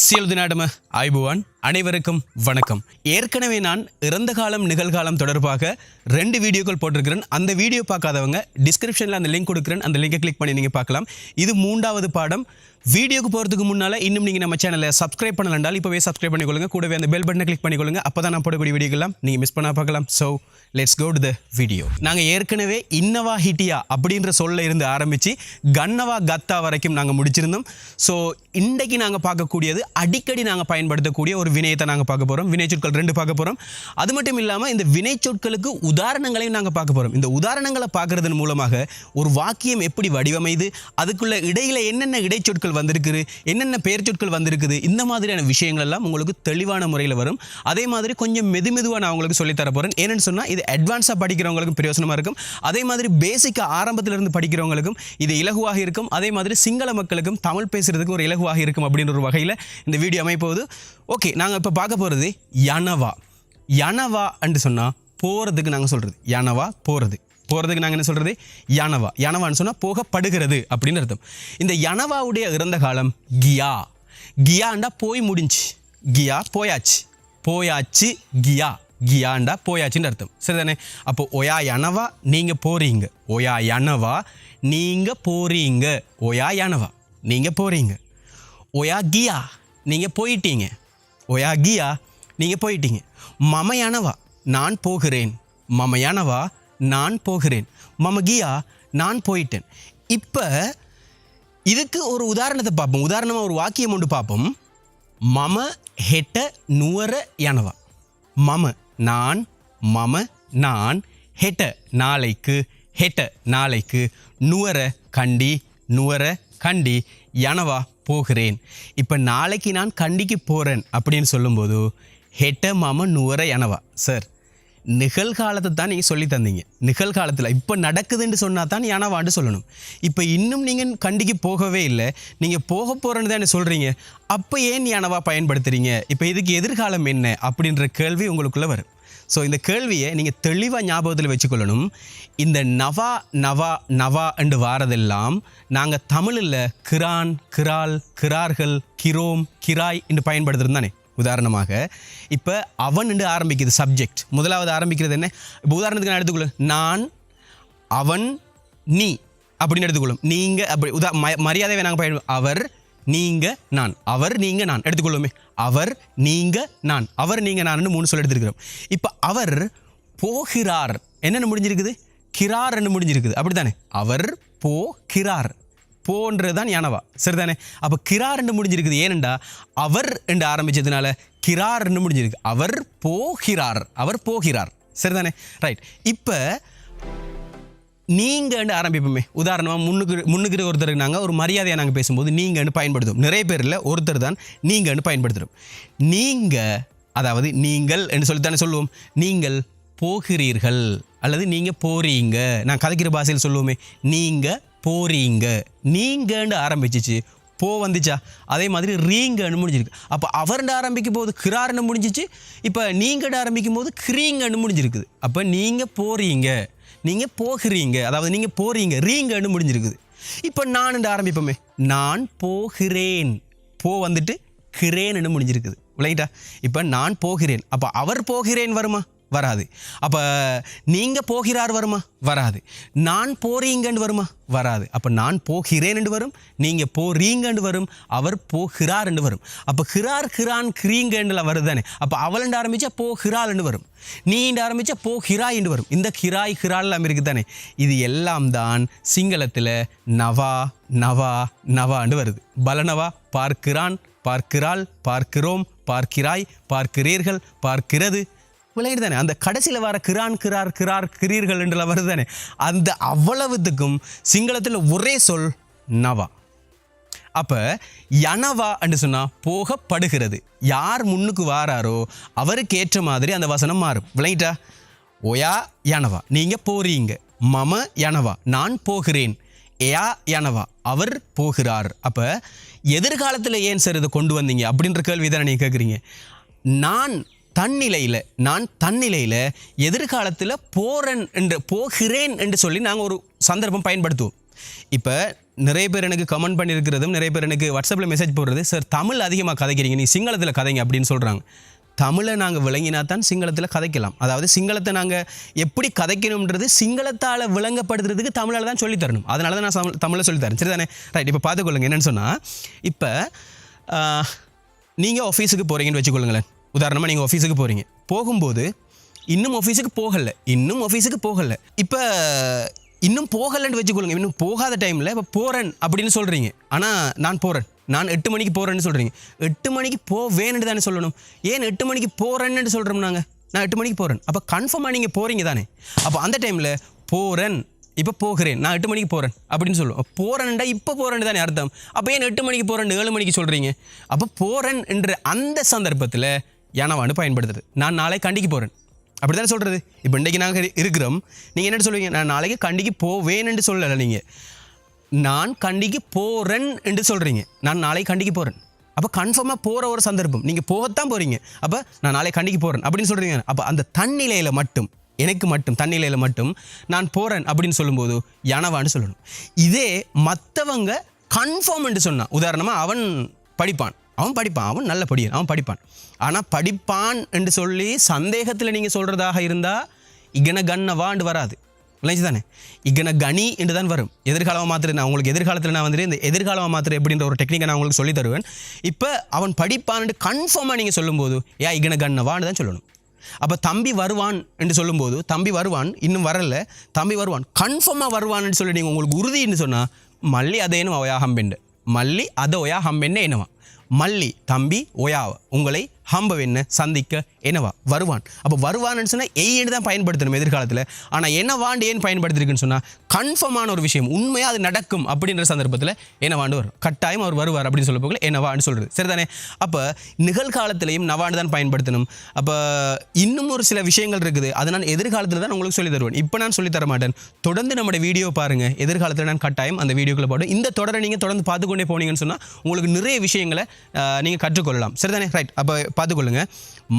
සියලු දෙනාටම අයිබුවන්. அனைவருக்கும் வணக்கம். ஏற்கனவே நான் இறந்த காலம் நிகழ்காலம் தொடர்பாக ரெண்டு வீடியோக்கள் போட்டிருக்கிறேன். அந்த வீடியோ பார்க்காதவங்க டிஸ்கிரிப்ஷனில் அந்த லிங்க் கொடுக்குறேன். அந்த லிங்கை கிளிக் பண்ணி நீங்கள் பார்க்கலாம். இது மூன்றாவது பாடம். வீடியோக்கு போகிறதுக்கு முன்னால் இன்னும் நீங்கள் நம்ம சேனலை சப்ஸ்கிரைப் பண்ணலண்டால் இப்போவே சப்ஸ்கிரைப் பண்ணிக்கொள்ளுங்க. கூடவே அந்த பெல் பட்டனை கிளிக் பண்ணிக்கொள்ளுங்க. அப்போ தான் நான் போடக்கூடிய வீடியோக்கெல்லாம் நீங்கள் மிஸ் பண்ணால் பார்க்கலாம். So let's go to the video நாங்கள் ஏற்கனவே இன்னவா ஹிட்டியா அப்படின்ற சொல்ல இருந்து ஆரம்பித்து கன்னவா கத்தா வரைக்கும் நாங்கள் முடிச்சிருந்தோம். ஸோ இன்றைக்கு நாங்கள் பார்க்கக்கூடியது அடிக்கடி நாங்கள் பயன்படுத்தக்கூடிய ஒரு வினையத்தை நாங்கள் பார்க்க போகிறோம் வினைச்சொற்கள் ரெண்டு பார்க்க போகிறோம் அது மட்டும் இல்லாமல் இந்த வினைச்சொற்களுக்கு உதாரணங்களையும் நாங்கள் பார்க்க போகிறோம் இந்த உதாரணங்களை பார்க்குறதன் மூலமாக ஒரு வாக்கியம் எப்படி வடிவமைது அதுக்குள்ள இடையில என்னென்ன இடைச்சொற்கள் வந்திருக்குது என்னென்ன பெயர் சொற்கள் வந்திருக்குது இந்த மாதிரியான விஷயங்கள் எல்லாம் உங்களுக்கு தெளிவான முறையில் வரும். அதே மாதிரி கொஞ்சம் மெது மெதுவாக நான் உங்களுக்கு சொல்லித்தர போகிறேன் ஏன்னு சொன்னால் இது அட்வான்ஸாக படிக்கிறவங்களுக்கும் பிரயோசனமாக இருக்கும். அதே மாதிரி பேசிக்காக ஆரம்பத்திலிருந்து படிக்கிறவங்களுக்கும் இது இலகுவாக இருக்கும். அதே மாதிரி சிங்கள மக்களுக்கும் தமிழ் பேசுகிறதுக்கு ஒரு இலகுவாக இருக்கும் அப்படின்ற ஒரு வகையில் இந்த வீடியோ அமைப்போது ஓகே நாங்கள் இப்போ பார்க்க போகிறது யனவா. யனவா அன்று சொன்னால் போகிறதுக்கு நாங்கள் சொல்கிறது யனவா போகிறது போகிறதுக்கு நாங்கள் என்ன சொல்கிறது யனவா. யனவான்னு சொன்னால் போகப்படுகிறது அப்படின்னு அர்த்தம். இந்த யனவாவுடைய இறந்த காலம் கியா. கியாண்டா போய் முடிஞ்சு. கியா போயாச்சு. போயாச்சு கியா. கியாண்டா போயாச்சுன்னு அர்த்தம். சரிதானே? அப்போ ஒயா யனவா நீங்கள் போகிறீங்க ஒயா யனவா நீங்கள் போகிறீங்க ஒயா யனவா நீங்கள் போகிறீங்க ஒயா கியா நீங்கள் போயிட்டீங்க. ஓயா கியா நீங்கள் போயிட்டீங்க. மமையானவா நான் போகிறேன். மமையானவா நான் போகிறேன். மம கியா நான் போயிட்டேன். இப்போ இதுக்கு ஒரு உதாரணத்தை பார்ப்போம். உதாரணமாக ஒரு வாக்கியம் ஒன்று பார்ப்போம். மம ஹெட்ட நுவர யனவா. மம நான் மம நான் ஹெட்ட நாளைக்கு ஹெட்ட நாளைக்கு நுவர கண்டி நுவர கண்டி யனவா. போகிறேன். இப்போ நாளைக்கு நான் கண்டிக்கு போகிறேன் அப்படின்னு சொல்லும்போது ஹெட்ட மாம நூற எனவா சார். நிகழ்காலத்தை தான் நீங்கள் சொல்லி தந்தீங்க. நிகழ்காலத்தில் இப்போ நடக்குதுன்னு சொன்னால் தான் யனவான்னு சொல்லணும். இப்போ இன்னும் நீங்கள் கண்டிக்கு போகவே இல்லை. நீங்கள் போக போகிறேன்னு தான் சொல்கிறீங்க அப்போ ஏன் யானவா பயன்படுத்துகிறீங்க இப்போ இதுக்கு எதிர்காலம் என்ன? அப்படின்ற கேள்வி உங்களுக்குள்ளே வரும். ஸோ இந்த கேள்வியை நீங்கள் தெளிவாக ஞாபகத்தில் வச்சுக்கொள்ளணும். இந்த நவா நவா நவா என்று வாரதெல்லாம் நாங்கள் தமிழில் கிரான் கிரால் கிரார்கள் கிரோம் கிராய் என்று பயன்படுத்துறது தானே? உதாரணமாக இப்போ அவன் என்று ஆரம்பிக்குது சப்ஜெக்ட் முதலாவது ஆரம்பிக்கிறது என்ன? இப்போ உதாரணத்துக்கு நான் எடுத்துக்கொள்ள நான் அவன் நீ அப்படின்னு எடுத்துக்கொள்ளும். நீங்கள் அப்படி உதா ம- மரியாதையை நாங்கள் பயன் அவர் நீங்கள் நான். அவர் நீங்கள் நான். எடுத்துக்கொள்ளுமே. அவர் நீங்கள் நான். அவர் நீங்கள் நான் மூணு சொல்ல எடுத்துருக்கிறோம். இப்போ அவர் போகிறார். என்னென்னு முடிஞ்சிருக்குது? கிரார்னு முடிஞ்சிருக்குது. அப்படித்தானே? அவர் போகிறார். போன்றது தான் யானவா. சரிதானே? அப்போ கிரார்னு முடிஞ்சிருக்குது. ஏனெண்டா அவர் என்று ஆரம்பிச்சதுனால கிரார்னு முடிஞ்சிருக்கு. அவர் போகிறார். அவர் போகிறார். சரிதானே? ரைட் இப்போ நீங்கன்னு ஆரம்பிப்போமே. உதாரணமாக முன்னுக்கு முன்னுக்கு ஒருத்தருக்கு நாங்கள் ஒரு மரியாதையை நாங்கள் பேசும்போது நீங்கன்னு பயன்படுத்துவோம். நிறைய பேரில் ஒருத்தர் தான் நீங்கன்னு பயன்படுத்துகிறோம் நீங்கள் அதாவது நீங்கள் என்று சொல்லித்தானே சொல்லுவோம். நீங்கள் போகிறீர்கள் அல்லது நீங்கள் போறீங்க. நான் கதைக்கிற பாஷையில் சொல்லுவோமே. நீங்கள் போறீங்க. நீங்கன்னு ஆரம்பிச்சிச்சு போ வந்துச்சா? அதே மாதிரி ரீங்கன்னு முடிஞ்சிருக்கு. அப்போ அவர்னு ஆரம்பிக்கும் போது கிரார்னு முடிஞ்சிச்சு இப்போ நீங்கள் ஆரம்பிக்கும் போது கிரீங்கன்னு முடிஞ்சிருக்குது. அப்போ நீங்கள் போறீங்க. நீங்கள் போகிறீங்க. அதாவது நீங்கள் போகிறீங்க ரீங்கன்னு முடிஞ்சிருக்குது. இப்போ நான் ஆரம்பிப்போமே. நான் போகிறேன். போ வந்துட்டு கிரேன்னு முடிஞ்சிருக்குது. விளையிட்டா இப்போ நான் போகிறேன். அப்போ அவர் போகிறேன் வருமா? வராது. அப்போ நீங்கள் போகிறார் வருமா? வராது. நான் போறீங்கன்னு வருமா? வராது. அப்போ நான் போகிறேன்னு வரும் நீங்கள் போறீங்கன்னு வரும் அவர் போகிறார்னு வரும். அப்போ ஹிரார் ஹிரான் கிரீங்கன்னுல வருதானே அப்போ அவளண்டு ஆரம்பிச்சா போகிறாள்னு வரும். நீண்டு ஆரம்பிச்சா போகிறாய் என்று வரும். இந்த ஹிராய் ஹிரால் எல்லாம் இருக்குது தானே இது எல்லாம் தான் சிங்களத்தில் நவா நவா நவான்னு வருது. பலனவா பார்க்கிறான் பார்க்கிறாள் பார்க்கிறோம் பார்க்கிறாய் பார்க்கிறீர்கள் பார்க்கிறது. விளையாடு தானே? அந்த கடைசியில் வர கிரான் கிரார் கிரார் கிரீர்கள் என்றெல்லாம் வருது தானே? அந்த அவ்வளவுத்துக்கும் சிங்களத்தில் ஒரே சொல் நவா. அப்போ யனவா என்று சொன்னால் போகப்படுகிறது. யார் முன்னுக்கு வாராரோ அவருக்கு ஏற்ற மாதிரி அந்த வசனம் மாறும். விளையிட்டா? ஒயா யனவா. நீங்கள் போறீங்க. மம யனவா. நான் போகிறேன். ஏயா யனவா. அவர் போகிறார். அப்போ எதிர்காலத்தில் ஏன் சார் இதை கொண்டு வந்தீங்க? அப்படின்ற கேள்வி தானே நீங்கள் கேட்குறீங்க நான் தன்னிலையில் நான் தன்னிலையில் எதிர்காலத்தில் போகிறேன் என்று போகிறேன் என்று சொல்லி நாங்கள் ஒரு சந்தர்ப்பம் பயன்படுத்துவோம். இப்போ நிறைய பேர் எனக்கு கமெண்ட் பண்ணியிருக்கிறதும் நிறைய பேர் எனக்கு வாட்ஸ்அப்பில் மெசேஜ் போடுறது சார் தமிழ் அதிகமாக கதைக்கிறீங்க நீ சிங்களத்தில் கதைங்க அப்படின்னு சொல்கிறாங்க தமிழை நாங்கள் விளங்கினா தான் சிங்களத்தில் கதைக்கலாம். அதாவது சிங்களத்தை நாங்கள் எப்படி கதைக்கணுன்றது சிங்களத்தால் விளங்கப்படுத்துறதுக்கு தமிழால் தான் சொல்லித்தரணும் அதனால தான் நான் தமிழ் தமிழில் சொல்லித்தரேன் சரி தானே ரைட் இப்போ பார்த்துக்கொள்ளுங்க. என்னென்னு சொன்னால் இப்போ நீங்கள் ஆஃபீஸுக்கு போகிறீங்கன்னு வச்சுக்கொள்ளுங்களேன். உதாரணமாக நீங்கள் ஆஃபீஸுக்கு போகிறீங்க போகும்போது இன்னும் ஆஃபீஸுக்கு போகலை. இன்னும் ஆஃபீஸுக்கு போகலை. இப்போ இன்னும் போகலைன்னு வச்சுக்கொள்ளுங்க. இன்னும் போகாத டைமில் இப்போ போகிறேன் அப்படின்னு சொல்கிறீங்க ஆனால் நான் போகிறேன் நான் எட்டு மணிக்கு போகிறேன்னு சொல்கிறீங்க எட்டு மணிக்கு போவேன்னு தானே சொல்லணும். ஏன் எட்டு மணிக்கு போகிறேன்னு சொல்கிறோம் நாங்கள் நான் எட்டு மணிக்கு போகிறேன் அப்போ கன்ஃபார்மாக நீங்கள் போகிறீங்க தானே. அப்போ அந்த டைமில் போகிறேன் இப்போ போகிறேன். நான் எட்டு மணிக்கு போகிறேன் அப்படின்னு சொல்லுவோம் போகிறேன்டா இப்போ போகிறேன்னு தானே அர்த்தம். அப்போ ஏன் எட்டு மணிக்கு போகிறேன் ஏழு மணிக்கு சொல்கிறீங்க அப்போ போகிறேன் என்ற அந்த சந்தர்ப்பத்தில் யானவான்னு பயன்படுத்துறது நான் நாளை கண்டிக்கு போகிறேன் அப்படி தானே சொல்கிறது இப்போ இன்றைக்கி நாங்கள் இருக்கிறோம். நீங்கள் என்ன சொல்லுவீங்க? நான் நாளைக்கு கண்டிக்கு போவேன்னு சொல்லலை நீங்கள் நான் கண்டிக்கு போகிறேன் என்று சொல்கிறீங்க நான் நாளை கண்டிக்கு போகிறேன் அப்போ கன்ஃபார்மாக போகிற ஒரு சந்தர்ப்பம். நீங்கள் போகத்தான் போகிறீங்க அப்போ நான் நாளை கண்டிக்கு போகிறேன் அப்படின்னு சொல்கிறீங்க அப்போ அந்த தன்னிலையில் மட்டும் எனக்கு மட்டும் தன்னிலையில் மட்டும் நான் போகிறேன் அப்படின்னு சொல்லும்போது யானவான்னு சொல்லணும். இதே மற்றவங்க கன்ஃபார்ம் என்று சொன்னான். உதாரணமாக அவன் படிப்பான். அவன் படிப்பான் அவன் நல்ல படியன் அவன் படிப்பான். ஆனால் படிப்பான் என்று சொல்லி சந்தேகத்தில் நீங்கள் சொல்கிறதாக இருந்தால் இகன கண்ணவாண்டு வராது. இல்லைச்சு தானே இகன கனி என்று தான் வரும். எதிர்காலமாக மாத்திரம் நான் உங்களுக்கு எதிர்காலத்தில் நான் வந்துட்டு இந்த எதிர்காலமாக மாத்திரம் எப்படின்ற ஒரு டெக்னிக்கை நான் உங்களுக்கு சொல்லி தருவேன். இப்போ அவன் படிப்பான்ட்டு கன்ஃபார்மாக நீங்கள் சொல்லும்போது ஏன் இகன கண்ணவான்னு தான் சொல்லணும். அப்போ தம்பி வருவான் என்று சொல்லும்போது தம்பி வருவான் இன்னும் வரல. தம்பி வருவான் கன்ஃபார்மாக வருவான்னு சொல்லி நீங்கள் உங்களுக்கு உறுதின்னு சொன்னால் மல்லி அதேனும் ஒயா ஹம்பெண்டு மல்லி அத ஒயா ஹம்பென்னு என்னவா மல்லி தம்பி ஒயாவ் உங்களை ஹம்பவென்ன சந்திக்க என்னவா வருவான். அப்போ வருவான்னு சொன்னால் எய்ன்னு தான் பயன்படுத்தணும் எதிர்காலத்தில். ஆனால் என்னவாண்டு ஏன் பயன்படுத்திருக்குன்னு சொன்னால் கன்ஃபார்மான ஒரு விஷயம் உண்மையாக அது நடக்கும் அப்படின்ற சந்தர்ப்பத்தில் என்னவாண்டு வரும்? கட்டாயம் அவர் வருவார் அப்படின்னு சொல்ல போகல என்னவான்னு சொல்கிறது சரிதானே? அப்போ நிகழ்காலத்திலையும் நவாண்டு தான் பயன்படுத்தணும். அப்போ இன்னும் ஒரு சில விஷயங்கள் இருக்குது அதை நான் எதிர்காலத்தில் தான் உங்களுக்கு சொல்லி தருவேன். இப்போ நான் சொல்லி தர மாட்டேன். தொடர்ந்து நம்முடைய வீடியோ பாருங்கள் எதிர்காலத்தில் நான் கட்டாயம் அந்த வீடியோக்களை போடும் இந்த தொடரை நீங்கள் தொடர்ந்து பார்த்துக்கொண்டே போனீங்கன்னு சொன்னால் உங்களுக்கு நிறைய விஷயங்களை நீங்கள் கற்றுக்கொள்ளலாம். சரிதானே? ரைட் அப்போ பார்த்துக்கொள்ளுங்க.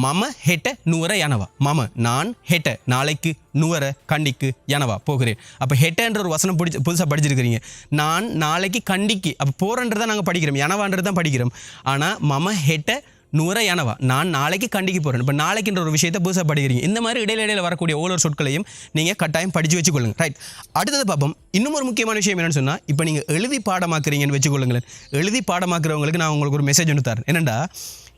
மம ஹெட்ட நூற யனவா. மம நான் ஹெட்ட நாளைக்கு நூற கண்டிக்கு யனவா போகிறேன். அப்போ ஹெட்டன்ற ஒரு வசனம் பிடிச்சி புதுசாக படிச்சிருக்கிறீங்க. நான் நாளைக்கு கண்டிக்கு அப்போ போகிறன்றதை நாங்கள் படிக்கிறோம். யனவான்றது தான் படிக்கிறோம். ஆனால் மம ஹெட்ட நூற யனவா. நான் நாளைக்கு கண்டிக்கு போகிறேன் இப்போ நாளைக்குன்ற ஒரு விஷயத்தை புதுசாக படிக்கிறீங்க. இந்த மாதிரி இடையில இடையில வரக்கூடிய ஒவ்வொரு சொற்களையும் நீங்கள் கட்டாயம் படித்து வச்சுக்கொள்ளுங்க. ரைட் அடுத்தது பார்ப்போம். இன்னும் ஒரு முக்கியமான விஷயம் என்னென்னு சொன்னால் இப்போ நீங்கள் எழுதி பாடமாக்குறீங்கன்னு வச்சுக்கொள்ளுங்களேன். எழுதி பாடமாக்குறவங்களுக்கு நான் உங்களுக்கு ஒரு மெசேஜ் ஒன்று தரேன். என்னென்னா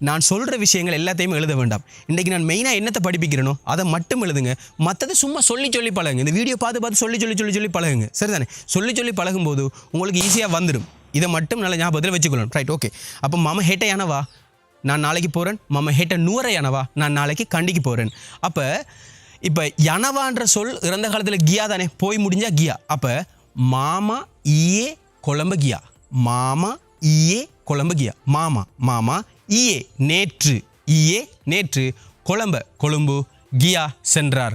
நான் சொல்கிற விஷயங்கள் எல்லாத்தையும் எழுத வேண்டாம். இன்றைக்கி நான் மெயினாக என்னத்தை படிப்பிக்கிறேனோ அதை மட்டும் எழுதுங்க. மற்றதை சும்மா சொல்லி சொல்லி பழகுங்க. இந்த வீடியோ பார்த்து பார்த்து சொல்லி சொல்லி சொல்லி சொல்லி பழகுங்க. சரிதானே? சொல்லி சொல்லி பழகும்போது உங்களுக்கு ஈஸியாக வந்துடும் இதை மட்டும் நல்ல ஞாபகத்தில் வச்சுக்கொள்ளணும் ரைட் ஓகே அப்போ மம ஹேட்டையானவா நான் நாளைக்கு போகிறேன் மம ஹேட்ட நூறையானவா நான் நாளைக்கு கண்டிக்கு போகிறேன் அப்போ இப்போ யனவான்ற சொல் இறந்த காலத்தில் கியா தானே? போய் முடிஞ்சா கியா. அப்போ மாமா ஈயே குழம்பு கியா. மாமா ஈயே குழம்பு கியா. மாமா மாமா ஈயே நேற்று ஈயே நேற்று கொழம்ப கொழும்பு கியா சென்றார்.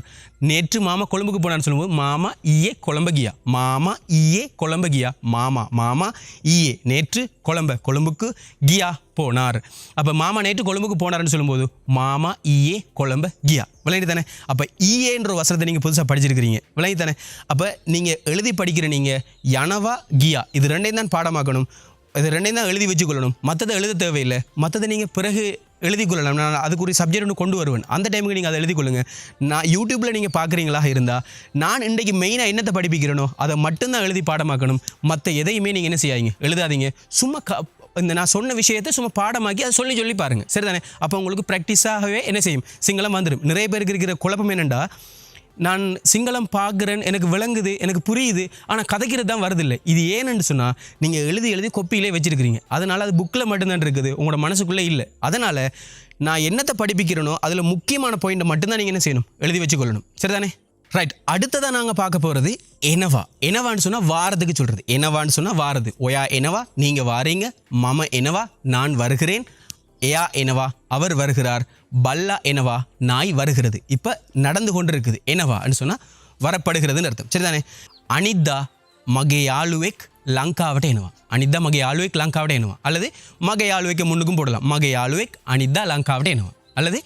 நேற்று மாமா கொழும்புக்கு போனான்னு சொல்லும்போது மாமா ஈயே கொழம்ப கியா மாமா ஈயே கொழம்ப கியா மாமா மாமா ஈயே நேற்று கொழம்ப கொழும்புக்கு கியா போனார். அப்போ மாமா நேற்று கொழும்புக்கு போனார்னு சொல்லும்போது மாமா ஈயே கொழம்ப கியா. விளையாடி தானே அப்போ ஈஏன்ற வசனத்தை நீங்கள் புதுசாக படிச்சிருக்கிறீங்க. விளையாடி தானே அப்போ நீங்கள் எழுதி படிக்கிற நீங்கள் யனவா கியா இது ரெண்டையும் தான் பாடமாக்கணும். இது ரெண்டையும் தான் எழுதி வச்சுக்கொள்ளணும். மற்றதை எழுத தேவையில்லை. மற்றதை நீங்கள் பிறகு எழுதி கொள்ளலாம். நான் அதுக்குரிய சப்ஜெக்ட் ஒன்று கொண்டு வருவேன். அந்த டைமுக்கு நீங்கள் அதை எழுதி கொள்ளுங்க. நான் யூடியூப்பில் நீங்கள் பார்க்குறீங்களா இருந்தால் நான் இன்றைக்கு மெயினாக என்னத்தை படிப்பிக்கிறேனோ அதை மட்டும்தான் எழுதி பாடமாக்கணும். மற்ற எதையுமே நீங்கள் என்ன செய்யாதீங்க. எழுதாதீங்க. சும்மா க இந்த நான் சொன்ன விஷயத்தை சும்மா பாடமாக்கி அதை சொல்லி சொல்லி பாருங்கள் சரிதானே? அப்போ உங்களுக்கு ப்ராக்டிஸாகவே என்ன செய்யும்? சிங்களம் வந்துடும் நிறைய பேருக்கு இருக்கிற குழப்பம் என்னென்னா நான் சிங்களம் பார்க்குறேன் எனக்கு விளங்குது எனக்கு புரியுது ஆனால் கதைக்கிறது தான் வருதில்லை. இது ஏன்னு சொன்னால் நீங்கள் எழுதி எழுதி கொப்பியிலே வச்சிருக்கிறீங்க. அதனால் அது புக்கில் மட்டும்தான் இருக்குது உங்களோட மனசுக்குள்ளே இல்லை. அதனால் நான் என்னத்தை படிப்பிக்கிறேனோ அதில் முக்கியமான பாயிண்ட்டை மட்டும்தான் நீங்கள் என்ன செய்யணும்? எழுதி வச்சுக்கொள்ளணும். சரிதானே? ரைட் அடுத்ததாக நாங்கள் பார்க்க போகிறது எனவா எனவான்னு சொன்னால் வாரத்துக்கு சொல்கிறது எனவான்னு சொன்னால் வாரது. ஒயா எனவா நீங்கள் வாரீங்க. மம எனவா நான் வருகிறேன். ஏயா எனவா அவர் வருகிறார். பல்லா எனவா நாய் வருகிறது. இப்போ நடந்து கொண்டு இருக்குது எனவான்னு சொன்னால் வரப்படுகிறதுன்னு அர்த்தம். சரிதானே? அனிதா மகையாளுவேக் லங்காவட்ட எனவா அனிதா மகையாளுவேக் லங்காவட்ட எனவா அல்லது மகையாளுவேக்கு முன்னுக்கும் போடலாம். மகையாளுவேக் அனிதா லங்காவட்ட எனவா அல்லது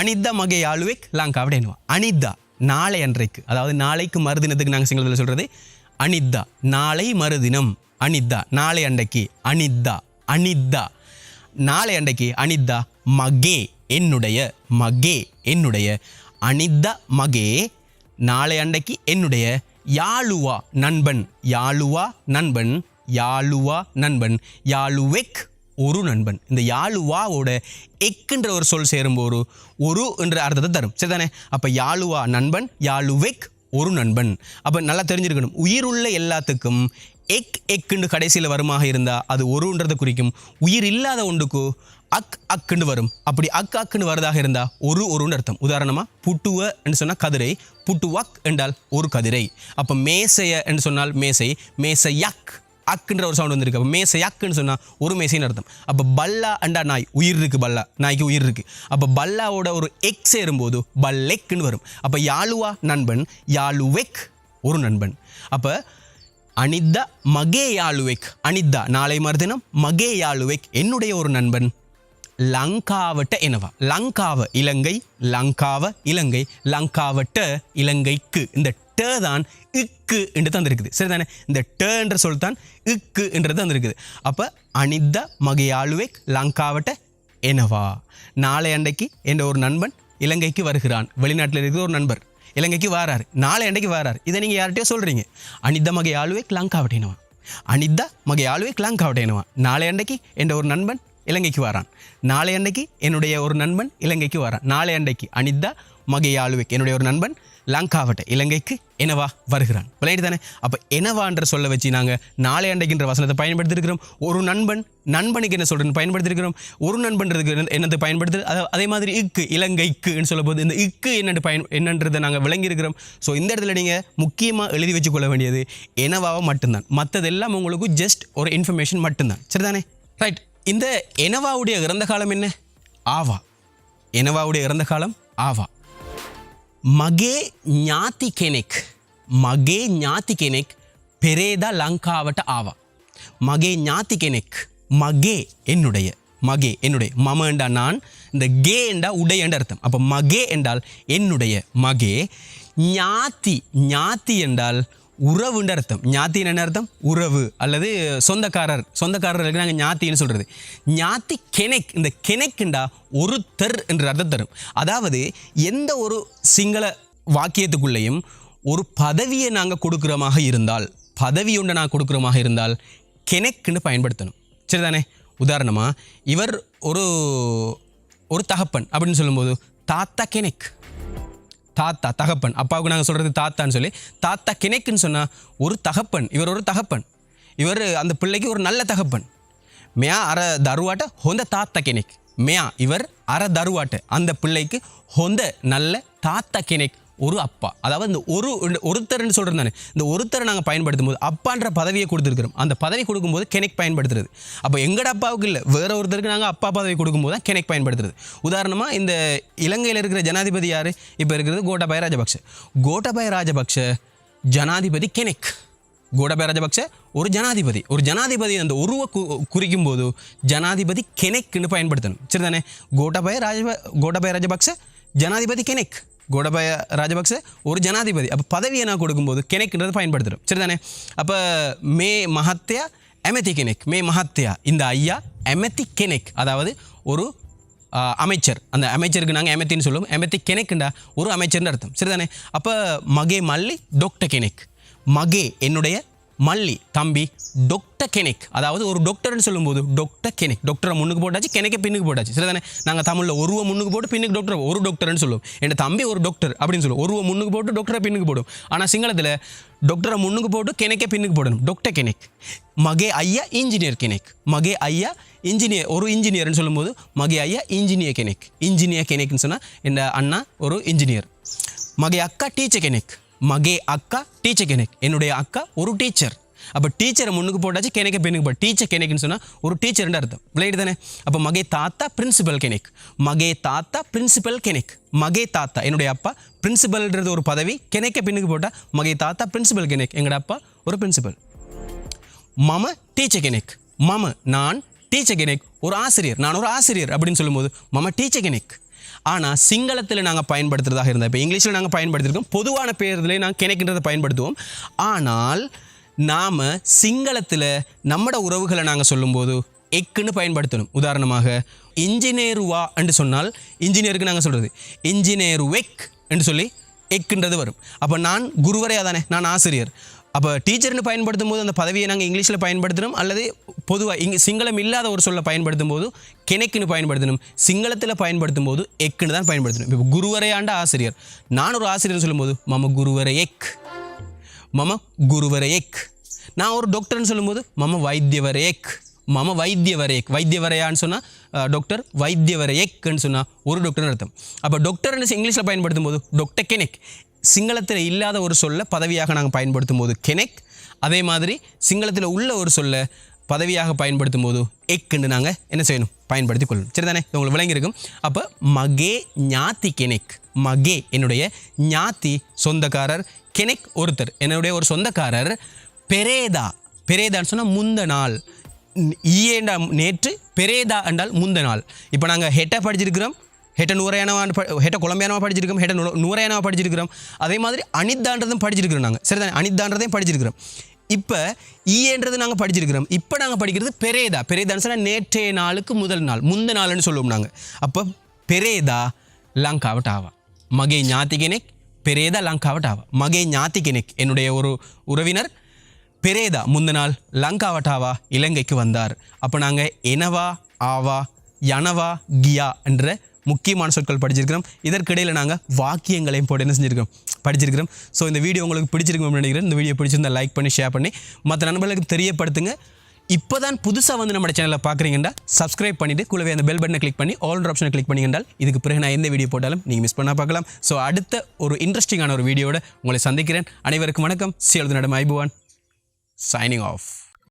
அனிதா மகையாளுவேக் லங்காவட்ட எனவா அனிதா நாளை அன்றைக்கு. அதாவது நாளைக்கு மறுதினத்துக்கு நாங்கள் சிங்களத்தில் சொல்கிறது அனிதா நாளை மறுதினம் அனிதா நாளை அன்றைக்கு அனிதா அனிதா நாளை அன்றைக்கு அனிதா மகே என்னுடைய மகே என்னுடைய அனிதா மகே. நாளை அன்றைக்கு என்னுடைய யாழுவா நண்பன் யாழுவா நண்பன் யாழுவா நண்பன் யாழுவெக் ஒரு நண்பன். இந்த யாழுவாவோட எக்குன்ற ஒரு சொல் சேரும்போது ஒரு என்ற அர்த்தத்தை தரும். சரிதானே? அப்போ யாழுவா நண்பன் யாழுவெக் ஒரு நண்பன். அப்போ நல்லா தெரிஞ்சிருக்கணும். உயிருள்ள எல்லாத்துக்கும் எக் எக்குண்டு கடைசியில் வருமாக இருந்தால் அது ஒருன்றதை குறிக்கும். உயிர் இல்லாத ஒன்றுக்கு அக் அக்குன்னு வரும். அப்படி அக் அக்குன்னு வரதாக இருந்தால் ஒரு ஒருன்னு அர்த்தம். உதாரணமாக புட்டுவ என்று சொன்னால் கதிரை புட்டுவக் என்றால் ஒரு கதிரை. அப்போ மேசைய என்று சொன்னால் மேசை மேசையக் அக்குன்ற ஒரு சவுண்ட் வந்திருக்கு. அப்போ மேசை அக்குன்னு சொன்னால் ஒரு மேசைன்னு அர்த்தம். அப்போ பல்லா அண்டா நாய் உயிர் இருக்குது பல்லா நாய்க்கு உயிர் இருக்குது அப்போ பல்லாவோட ஒரு எக் சேரும்போது பல்லெக்குன்னு வரும். அப்போ யாழுவா நண்பன் யாழுவெக் ஒரு நண்பன். அப்போ அனிதா மகே யாழுவெக் அனிதா நாளை மறுதினம் மகே யாழுவெக் என்னுடைய ஒரு நண்பன். லங்காவட்ட எனவா லங்காவ இலங்கை லங்காவ இலங்கை லங்காவட்ட இலங்கைக்கு. இந்த ட தான் இக்கு என்று தந்திருக்குது சரிதானே? இந்த ட என்ற சொல் தான் இக்கு என்றது தந்திருக்குது அப்போ அனித மகையாளுவேக் லங்காவட்ட எனவா நாளை அன்றைக்கு என்ற ஒரு நண்பன் இலங்கைக்கு வருகிறான். வெளிநாட்டில் இருக்கிற ஒரு நண்பர். இலங்கைக்கு வாரார். நாளை அன்றைக்கு வாரார். இதை நீங்கள் யார்கிட்டயோ சொல்கிறீங்க அனிதா மகை ஆளுவே லங்காவட்ட எனவா அனிதா மகை ஆளுவே எனவா நாளை அன்றைக்கு என்ற ஒரு நண்பன் இலங்கைக்கு வரான். நாளை அன்னைக்கு என்னுடைய ஒரு நண்பன் இலங்கைக்கு வரான். நாளை அன்றைக்கு அனிதா மகையாளுவேக் என்னுடைய ஒரு நண்பன் லங்காவட்ட இலங்கைக்கு எனவா வருகிறான்? விளையாட்டு தானே? அப்போ எனவான்ற சொல்ல வச்சு நாங்கள் நாளை அண்டைக்கின்ற வசனத்தை பயன்படுத்தியிருக்கிறோம். ஒரு நண்பன் நண்பனுக்கு என்ன சொல்கிறேன்னு பயன்படுத்திருக்கிறோம் ஒரு நண்பன்றதுக்கு என்னது பயன்படுத்து அதை அதே மாதிரி இக்கு இலங்கைக்குன்னு சொல்லும்போது இந்த இக்கு என்னென்று பயன் என்னன்றதை நாங்கள் விளங்கியிருக்கிறோம். ஸோ இந்த இடத்துல நீங்கள் முக்கியமாக எழுதி வச்சுக்கொள்ள வேண்டியது எனவாவை மட்டும்தான். மற்றதெல்லாம் உங்களுக்கு ஜஸ்ட் ஒரு இன்ஃபர்மேஷன் மட்டும்தான். சரிதானே? ரைட் இந்த எனவாவுடைய இறந்த காலம் என்ன? ஆவா. எனவாவுடைய இறந்த காலம்? ஆவா. මගේ ඥාති කෙනෙක් මගේ ඥාති කෙනෙක් පෙරේද ලංකාවට ආවා. මගේ ஞாத்தி කෙනෙක් மகே என்னுடைய மகே என்னுடைய மம என்றா நான் இந்த கே என்றா உடைய என்ற அர்த்தம் அப்போ மகே என்றால் என்னுடைய மகே ஞாத்தி ஞாத்தி என்றால் உறவுன்ற அர்த்தம். ஞாத்தின்னு என்ன அர்த்தம்? உறவு. அல்லது சொந்தக்காரர். சொந்தக்காரர்களுக்கு நாங்கள் ஞாத்தின்னு சொல்கிறது ஞாத்தி கெனெக் இந்த கெனெக்ண்டா ஒருத்தர் என்ற அர்த்தம் தரும். அதாவது எந்த ஒரு சிங்கள வாக்கியத்துக்குள்ளேயும் ஒரு பதவியை நாங்கள் கொடுக்குறமாக இருந்தால் பதவி ஒன்று நான் கொடுக்குறமாக இருந்தால் கெனெக்குன்னு பயன்படுத்தணும். சரிதானே? உதாரணமாக இவர் ஒரு ஒரு தகப்பன் அப்படின்னு சொல்லும்போது தாத்தா கெனெக். தாத்தா தகப்பன். அப்பாவுக்கு நாங்கள் சொல்கிறது தாத்தான்னு சொல்லி தாத்தா கிணைக்குன்னு சொன்னால் ஒரு தகப்பன். இவர் ஒரு தகப்பன். இவர் அந்த பிள்ளைக்கு ஒரு நல்ல தகப்பன். மேயா அற தருவாட்ட ஹொந்த தாத்தா கிணக்கு. மேயா இவர் அற தருவாட்ட. அந்த பிள்ளைக்கு ஹொந்த நல்ல தாத்தா கிணைக் ஒரு அப்பா. அதாவது இந்த ஒரு ஒருத்தர்னு சொல்கிறேன் தானே இந்த ஒருத்தரை நாங்கள் பயன்படுத்தும் போது அப்பான்ற பதவியை கொடுத்துருக்குறோம். அந்த பதவி கொடுக்கும்போது கெனெக் பயன்படுத்துறது. அப்போ எங்கட அப்பாவுக்கு இல்லை. வேற ஒருத்தருக்கு நாங்கள் அப்பா பதவி கொடுக்கும்போது தான் கெனெக் பயன்படுத்துறது. உதாரணமாக இந்த இலங்கையில் இருக்கிற ஜனாதிபதி யார்? இப்போ இருக்கிறது கோட்டாபாய ராஜபக்ஷ. கோட்டாபாய ராஜபக்ஷ ஜனாதிபதி கெனெக். கோடபாய ராஜபக்ச ஒரு ஜனாதிபதி. ஒரு ஜனாதிபதி அந்த உருவ கு குறிக்கும் போது ஜனாதிபதி கெனெக்னு பயன்படுத்தணும். சரிதானே? கோட்டபாய ராஜப கோட்டபாய ராஜபக்ச ஜனாதிபதி கெனெக். கோடபாய ராஜபக்ச ஒரு ஜனாதிபதி. அப்போ பதவியை நான் கொடுக்கும்போது கெனெக்ன்றது பயன்படுத்துகிறோம் சரிதானே? அப்போ மே மகத்தியா எமதி கெனெக். மே மகத்தியா இந்த ஐயா எமதி கெனெக். அதாவது ஒரு அமைச்சர். அந்த அமைச்சருக்கு நாங்கள் எமத்தின்னு சொல்லுவோம். எமத்தி கெனெக்குண்டா? ஒரு அமைச்சர்னு அர்த்தம். சரிதானே? அப்போ மகே மல்லி டொக்டர் கெனெக். மகே என்னுடைய மல்லி தம்பி டொக்டர் கெனிக் அதாவது ஒரு டாக்டர்னு சொல்லும்போது டொக்டர் கெனிக் டாக்டரை முன்னுக்கு போட்டாச்சு கெனெக்கை பின்னுக்கு போட்டாச்சு. சரிதானே? நாங்கள் தமிழில் ஒருவ முன்னுக்கு போட்டு பின்னுக்கு டாக்டர் ஒரு டாக்டர்னு சொல்லுவோம். என் தம்பி ஒரு டாக்டர் அப்படின்னு சொல்லுவோம். ஒருவ முன்னுக்கு போட்டு டாக்டரை பின்னுக்கு போடும். ஆனால் சிங்களத்தில் டாக்டரை முன்னுக்கு போட்டு கெனெக்கை பின்னுக்கு போடணும். டாக்டர் கெனிக் மகே ஐயா இன்ஜினியர் கெனிக் மகே ஐயா இன்ஜினியர் ஒரு இன்ஜினியர்னு சொல்லும்போது மகே ஐயா இன்ஜினியர் கெனிக் இன்ஜினியர் கெனிக்னு சொன்னால் என் அண்ணா ஒரு இன்ஜினியர் மகே அக்கா டீச்சர் கெனிக் மகே அக்கா டீச்சர் கெனக். என்னுடைய அக்கா ஒரு டீச்சர் அப்போ டீச்சரை முன்னுக்கு போட்டாச்சு கெனெக்க பெண்ணுக்கு போ டீச்சர் கெனெக்னு சொன்னால் ஒரு டீச்சர்ன்ற அர்த்தம். விளையாடு தானே? அப்போ மகே தாத்தா பிரின்சிபல் கெனெக். மகே தாத்தா பிரின்சிபல் கெனெக். மகே தாத்தா என்னுடைய அப்பா பிரின்சிபல்ன்றது ஒரு பதவி கெனெக்க பின்னுக்கு போட்டால் மகே தாத்தா பிரின்சிபல் கெனெக். எங்களோட அப்பா ஒரு பிரின்சிபல் மம டீச்சர் கெனெக். மம நான் டீச்சர் கெனெக் ஒரு ஆசிரியர். நான் ஒரு ஆசிரியர் அப்படின்னு சொல்லும்போது மம டீச்சர் கெனெக். ஆனால் சிங்களத்தில் நாங்கள் பயன்படுத்துறதாக இருந்தால் இப்போ இங்கிலீஷில் நாங்கள் பயன்படுத்திருக்கோம். பொதுவான பேர்திலே நாங்கள் கெனக்கின்றதை பயன்படுத்துவோம். ஆனால் நாம் சிங்களத்தில் நம்மட உறவுகளை நாங்கள் சொல்லும்போது எக்குன்னு பயன்படுத்தணும். உதாரணமாக இன்ஜினியர் வா என்று சொன்னால் இன்ஜினியருக்கு நாங்கள் சொல்கிறது இன்ஜினியர் வெக் என்று சொல்லி எக்குன்றது வரும். அப்போ நான் குருவரையா தானே? நான் ஆசிரியர். அப்போ டீச்சர்னு பயன்படுத்தும் போது அந்த பதவியை நாங்கள் இங்கிலீஷில் பயன்படுத்தணும் அல்லது பொதுவாக இங்கே சிங்களம் இல்லாத ஒரு சொல்லை பயன்படுத்தும் போது கிணக்குன்னு பயன்படுத்தணும் சிங்களத்தில் பயன்படுத்தும் போது எக்குன்னு தான் பயன்படுத்தணும். இப்போ குருவரையாண்ட ஆசிரியர். நான் ஒரு ஆசிரியர் சொல்லும்போது மம குருவரை எக். மம குருவரை எக். நான் ஒரு டாக்டர்னு சொல்லும்போது மம வைத்தியவரேக் மம வைத்தியவரேக் வைத்தியவரையான்னு சொன்னால் டாக்டர் வைத்தியவரேக்னு சொன்னால் ஒரு டாக்டர்னு அர்த்தம். அப்போ டாக்டர்னு இங்கிலீஷில் பயன்படுத்தும் போது டாக்டர் கெனெக். சிங்களத்தில் இல்லாத ஒரு சொல்ல பதவியாக நாங்கள் பயன்படுத்தும் போது கெனெக் அதே மாதிரி சிங்களத்தில் உள்ள ஒரு சொல்ல பதவியாக பயன்படுத்தும் போது எக்குன்னு நாங்கள் என்ன செய்யணும்? பயன்படுத்தி கொள்ளணும். சரிதானே? இது உங்களுக்கு விளங்கியிருக்கும். அப்போ மகே ஞாத்தி கெனெக். மகே என்னுடைய ஞாத்தி சொந்தக்காரர் கெனெக் ஒருத்தர். என்னுடைய ஒரு சொந்தக்காரர் பெரேதா. பெரேதான்னு சொன்னால் முந்த நாள். ஈயேண்டா நேற்று பெரேதா என்றால் முந்த நாள். இப்போ நாங்கள் ஹெட்டை படிச்சிருக்கிறோம். ஹெட்ட நூறு ஏனவான் ஹெட்ட குழம்பையானவா படிச்சிருக்கோம் ஹெட்ட நூறு ஏனவா படிச்சிருக்கிறோம் அதே மாதிரி அனித்தான்றதும் படிச்சிருக்கிறோம் நாங்கள் சரிதானே அனித்தான்றதையும் படிச்சிருக்கிறோம் இப்போ ஈன்றது நாங்கள் படிச்சிருக்கிறோம் இப்போ நாங்கள் படிக்கிறது பெரேதா பெரேதான்னு சொன்னால் நேற்றைய நாளுக்கு முதல் நாள் முந்த நாள்னு சொல்லுவோம் நாங்கள் அப்போ பெரேதா லங்காவட் ஆவா மகே ஞாத்திகனே பெரேதா லங்காவட் ஆவா மகே ஞாத்திகனேக் என்னுடைய ஒரு உறவினர் பெரேதா முந்த நாள் லங்காவட்டாவா இலங்கைக்கு வந்தார் அப்போ நாங்கள் எனவா ஆவா யனவா கியா என்ற முக்கியமான சொற்கள் படிச்சிருக்கிறோம். இதற்கிடையில் நாங்கள் வாக்கியங்களையும் போட்டு என்ன செஞ்சிருக்கோம் படிச்சிருக்கிறோம். ஸோ இந்த வீடியோ உங்களுக்கு பிடிச்சிருக்கும் நினைக்கிறேன். இந்த வீடியோ பிடிச்சிருந்தா லைக் பண்ணி ஷேர் பண்ணி மற்ற நண்பர்களுக்கு தெரியப்படுத்துங்க. இப்போ தான் புதுசாக வந்து நம்ம சேனலில் பார்க்குறீங்கன்னா சப்ஸ்கிரைப் பண்ணிவிட்டு கூடவே அந்த பெல் பட்டனை கிளிக் பண்ணி ஆல் ஆப்ஷனை கிளிக் பண்ணிங்கன்றால் இதுக்கு பிறகு நான் எந்த வீடியோ போட்டாலும் நீங்கள் மிஸ் பண்ணால் பார்க்கலாம். ஸோ அடுத்த ஒரு இன்ட்ரெஸ்டிங்கான ஒரு வீடியோட உங்களை சந்திக்கிறேன். அனைவருக்கும் வணக்கம். சியல் நடம் ஐபுவான். Signing off